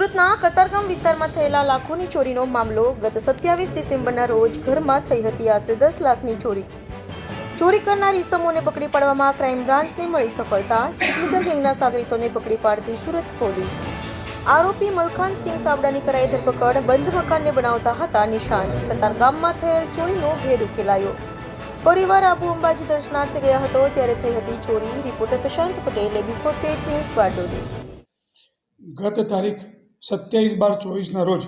કતારગામ વિસ્તારમાં થયેલા લાખોની ચોરીનો મામલો ગત સત્યાવીસ ડિસેમ્બરના રોજ ઘરમાં થઈ હતી. આશરે દસ લાખની ચોરી. ચોરી કરનાર ઇસમોને પકડી પાડવામાં ક્રાઇમ બ્રાન્ચને મળી સફળતા. ચીખલીગર ગેંગના સાગરીતોને પકડી પાડતી સુરત પોલીસ. આરોપી મલખાન સિંહ સાબડાની કરાઈ ધરપકડ, બંધ મકાનને બનાવતા હતા નિશાન. કતારગામમાં થયેલ ચોરીનો ભેદ ઉકેલાયો. પરિવાર આબુ અંબાજી દર્શનાર્થે ગયા હતો, ત્યારે થઈ હતી ચોરી. રિપોર્ટર પ્રશાંત પટેલે બિફોર ટેટ ન્યૂઝ બારડોલી. ગત તારીખ સત્યાવીસ બાર ચોવીસના રોજ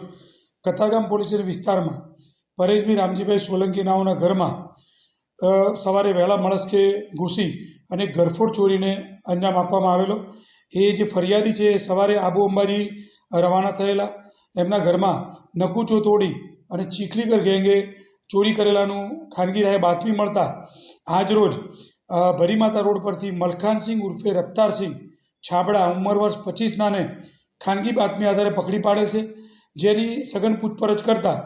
કથાગામ પોલીસ વિસ્તારમાં પરેશભાઈ રામજીભાઈ સોલંકી નાઓના ઘરમાં સવારે વહેલા મળસ્કે ઘૂસી અને ઘરફોડ ચોરીને અંજામ આપવામાં આવેલો. એ જે ફરિયાદી છે એ સવારે આબુ અંબાજી રવાના થયેલા. એમના ઘરમાં નકુચો તોડી અને ચીખલીગર ગેંગે ચોરી કરેલાનું ખાનગી રાહે બાતમી મળતા આજરોજ ભરીમાતા રોડ પરથી મલખાનસિંહ ઉર્ફે રફતારસિંહ છાબડા ઉંમર વર્ષ પચીસનાને ખાનગી બાતમી આધારે પકડી પાડેલ છે. જેની સઘન પૂછપરછ કરતાં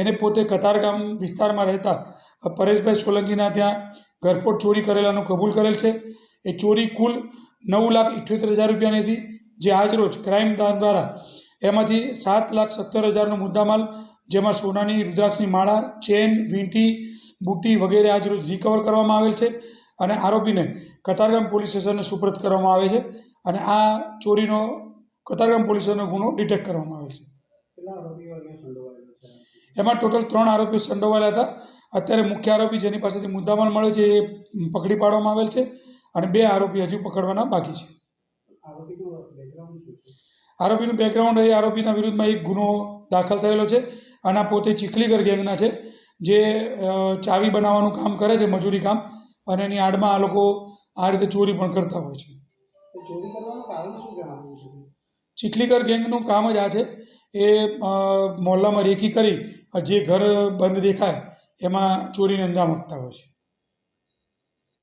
એને પોતે કતારગામ વિસ્તારમાં રહેતા પરેશભાઈ સોલંકીના ત્યાં ઘરફોડ ચોરી કરેલાનું કબૂલ કરેલ છે. એ ચોરી કુલ નવ લાખ ઇઠ્યોતેર હજાર રૂપિયાની હતી. જે આજરોજ ક્રાઇમ દાન દ્વારા એમાંથી સાત લાખ સત્તર હજારનો મુદ્દામાલ, જેમાં સોનાની, રુદ્રાક્ષની માળા, ચેન, વીંટી, બુટ્ટી વગેરે આજરોજ રિકવર કરવામાં આવેલ છે અને આરોપીને કતારગામ પોલીસ સ્ટેશનને સુપ્રત કરવામાં આવે છે. અને આ ચોરીનો કતારગામ પોલીસનો ગુનો ડિટેક્ટ કરવામાં આવેલ છે. એમાં ટોટલ ત્રણ આરોપીઓ સંડોવાયેલા હતા. અત્યારે મુખ્ય આરોપી જેની પાસેથી મુદ્દામાલ મળ્યો છે એ પકડી પાડવામાં આવેલ છે અને બે આરોપી હજુ પકડવાના બાકી છે. આરોપીનું બેકગ્રાઉન્ડ શું છે? આરોપીનું બેકગ્રાઉન્ડ એ આરોપીના વિરુદ્ધમાં એક ગુનો દાખલ થયેલો છે અને આ પોતે ચીખલીગર ગેંગના છે જે ચાવી બનાવવાનું કામ કરે છે મજૂરી કામ અને એની આડમાં આ લોકો આ રીતે ચોરી પણ કરતા હોય છે? ચીખલીગર ગેંગનું કામ જ આ છે. એ મોહલ્લામાં રેકી કરી, જે ઘર બંધ દેખાય, એમાં ચોરીને અંજામ આપતા હોય છે.